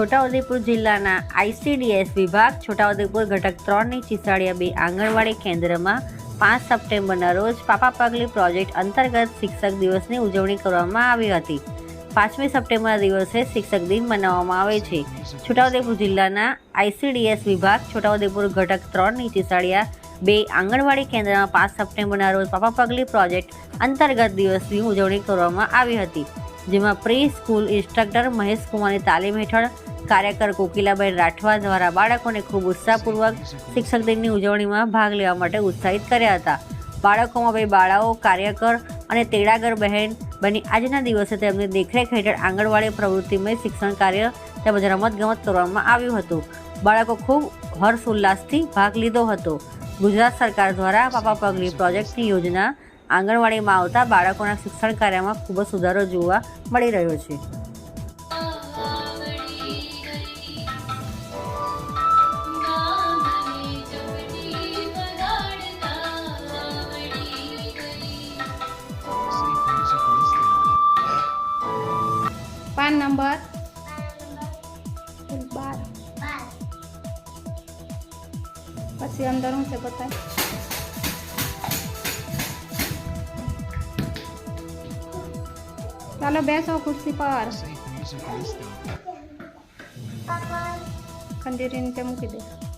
છોટાઉદેપુર જિલ્લાના આઈસીડીએસ વિભાગ છોટાઉદેપુર ઘટક ત્રણની ચિસાડિયા બે આંગણવાડી કેન્દ્રમાં પાંચ સપ્ટેમ્બરના રોજ પાપા પગલી પ્રોજેક્ટ અંતર્ગત શિક્ષક દિવસની ઉજવણી કરવામાં આવી હતી. પાંચમી સપ્ટેમ્બરના દિવસે શિક્ષક દિન મનાવવામાં આવે છે. છોટાઉદેપુર જિલ્લાના આઈસીડીએસ વિભાગ છોટાઉદેપુર ઘટક ત્રણની ચિસાડિયા બે આંગણવાડી કેન્દ્રમાં પાંચ સપ્ટેમ્બરના રોજ પાપા પગલી પ્રોજેક્ટ અંતર્ગત દિવસની ઉજવણી કરવામાં આવી હતી. જેમાં પ્રી સ્કૂલ ઇન્સ્ટ્રક્ટર મહેશ કુમારની તાલીમ હેઠળ કાર્યકર કોકિલાબેન રાઠવા દ્વારા બાળકોને ખૂબ ઉત્સાહપૂર્વક શિક્ષક દિનની ઉજવણીમાં ભાગ લેવા માટે ઉત્સાહિત કર્યા હતા. બાળકોમાં બે બાળાઓ, કાર્યકર અને તેડાગર બહેન બની આજના દિવસે તેમની દેખરેખ હેઠળ આંગણવાડી પ્રવૃત્તિમય શિક્ષણ કાર્ય તેમજ રમતગમત કરવામાં આવ્યું હતું. બાળકો ખૂબ હર્ષ ઉલ્લાસથી ભાગ લીધો હતો. ગુજરાત સરકાર દ્વારા પાપા પગલી પ્રોજેક્ટની યોજના આંગણવાડીમાં આવતા બાળકોના શિક્ષણ કાર્યમાં ખૂબ જ સુધારો જોવા મળી રહ્યો છે. પાન નંબર બાર પછી અંદર શું છે બતાય ચાલો બેસો ખુરશી પર ખંડેરી તે મૂકી દે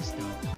Stop.